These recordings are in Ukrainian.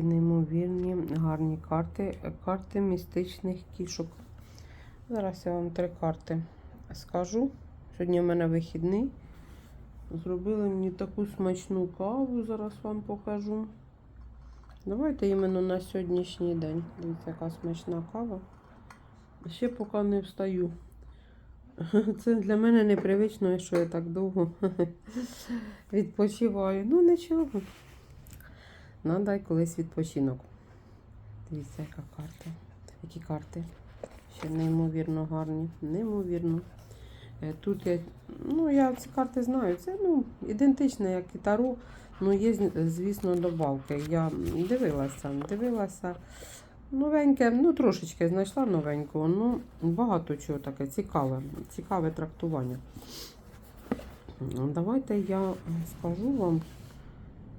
Такі неймовірні, гарні карти. Карти містичних кішок. Зараз я вам три карти скажу. Сьогодні в мене вихідний. Зробили мені таку смачну каву, зараз вам покажу. Давайте іменно на сьогоднішній день. Дивіться, яка смачна кава. Ще поки не встаю. Це для мене непривично, що я так довго відпочиваю. Ну нічого. Надо й колись відпочинок. Дивіться, яка карта. Які карти. Ще неймовірно гарні. Неймовірно. Е, Тут я, ну, я ці карти знаю. Це ну, ідентично, як і Таро. Ну, є, звісно, добавки. Я дивилася, дивилася. Новеньке, ну трошечки знайшла новенького, ну багато чого таке цікаве, цікаве трактування. Давайте я скажу вам,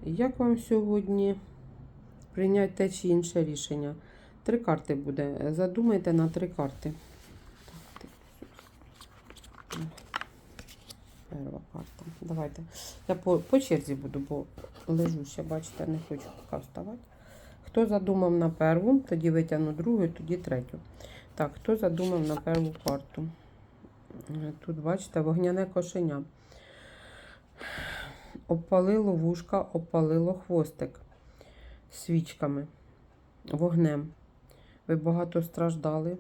як вам сьогодні прийняти те чи інше рішення. Три карти буде. Задумайте на три карти. Так, Перша карта. Давайте. Я по, по черзі буду, бо лежу ще, бачите, не хочу поки вставати. Хто задумав на перву, тоді витягну другу, тоді третю. Так, хто задумав на перву карту? Тут, бачите, вогняне кошеня. Обпалило вушка, обпалило хвостик свічками, вогнем. Ви багато страждали,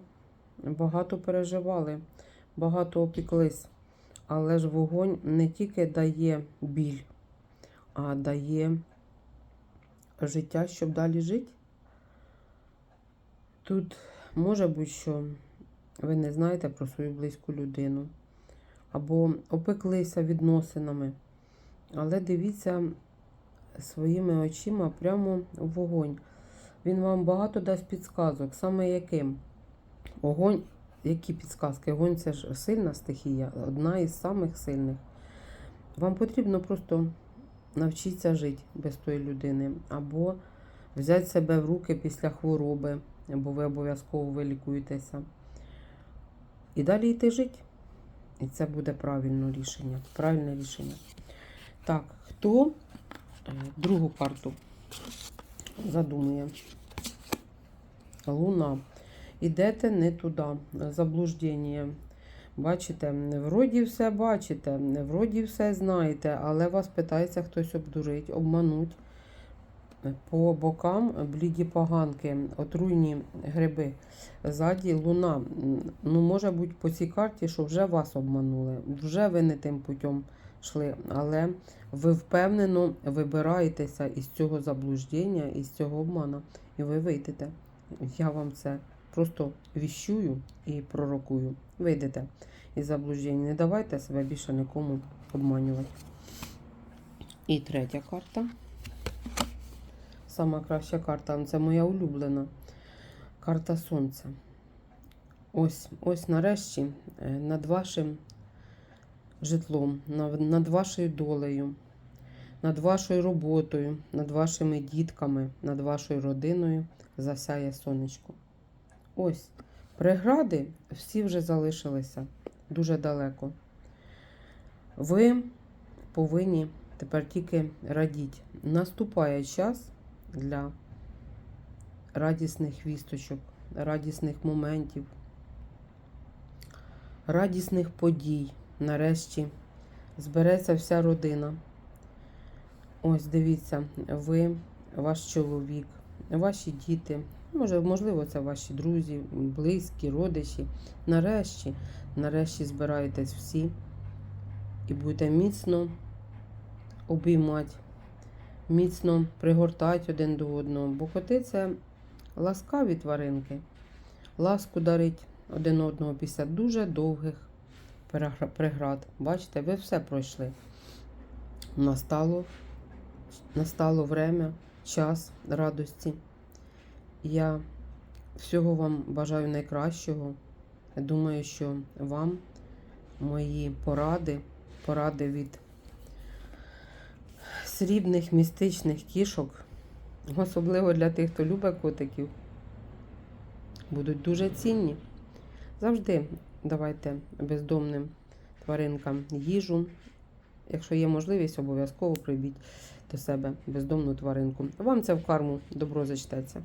багато переживали, багато опіклись. Але ж вогонь не тільки дає біль, а дає життя, щоб далі жити. Тут може бути, що ви не знаєте про свою близьку людину, або опеклися відносинами. Але дивіться своїми очима прямо в вогонь. Він вам багато дасть підсказок, саме яким. Огонь, які підсказки? Огонь це ж сильна стихія, одна із самих сильних. Вам потрібно просто навчитися жити без тої людини, або взяти себе в руки після хвороби, бо ви обов'язково вилікуєтеся. І далі йти жити. І це буде правильне рішення. Правильне рішення. Так, хто е, другу карту задумує? Луна. Ідете не туди. Заблуждення. Бачите, вроді все бачите, вроді все знаєте, але вас питається хтось обдурить, обмануть. По бокам бліді поганки, отруйні гриби. Ззаді луна. Ну, може бути по цій карті, що вже вас обманули, вже ви не тим путем йшли, але ви впевнено вибираєтеся із цього заблуждення, із цього обману, і ви вийдете. Я вам це просто віщую і пророкую. Вийдете із заблуждень. Не давайте себе більше нікому обманювати. І третя карта. Сама краща карта, це моя улюблена карта Сонця. Ось, ось нарешті е, над вашим житлом, над, вашою долею, над вашою роботою, над вашими дітками, над вашою родиною засяє сонечко. Ось, прегради всі вже залишилися дуже далеко. Ви повинні тепер тільки радіти. Наступає час для радісних вісточок, радісних моментів, радісних подій. Нарешті збереться вся родина. Ось дивіться, ви, ваш чоловік, ваші діти, може, можливо, це ваші друзі, близькі, родичі. Нарешті, нарешті збираєтесь всі і будете міцно обіймати, міцно пригортати один до одного. Бо коти це ласкаві тваринки. Ласку дарить один одного після дуже довгих преград. Бачите, ви все пройшли. Настало, настало время, час радості. Я всього вам бажаю найкращого. Я думаю, що вам мої поради, поради від срібних містичних кішок, особливо для тих, хто любить котиків, будуть дуже цінні. Завжди давайте бездомним тваринкам їжу, якщо є можливість, обов'язково прибіть до себе бездомну тваринку. Вам це в карму добро зачтеться.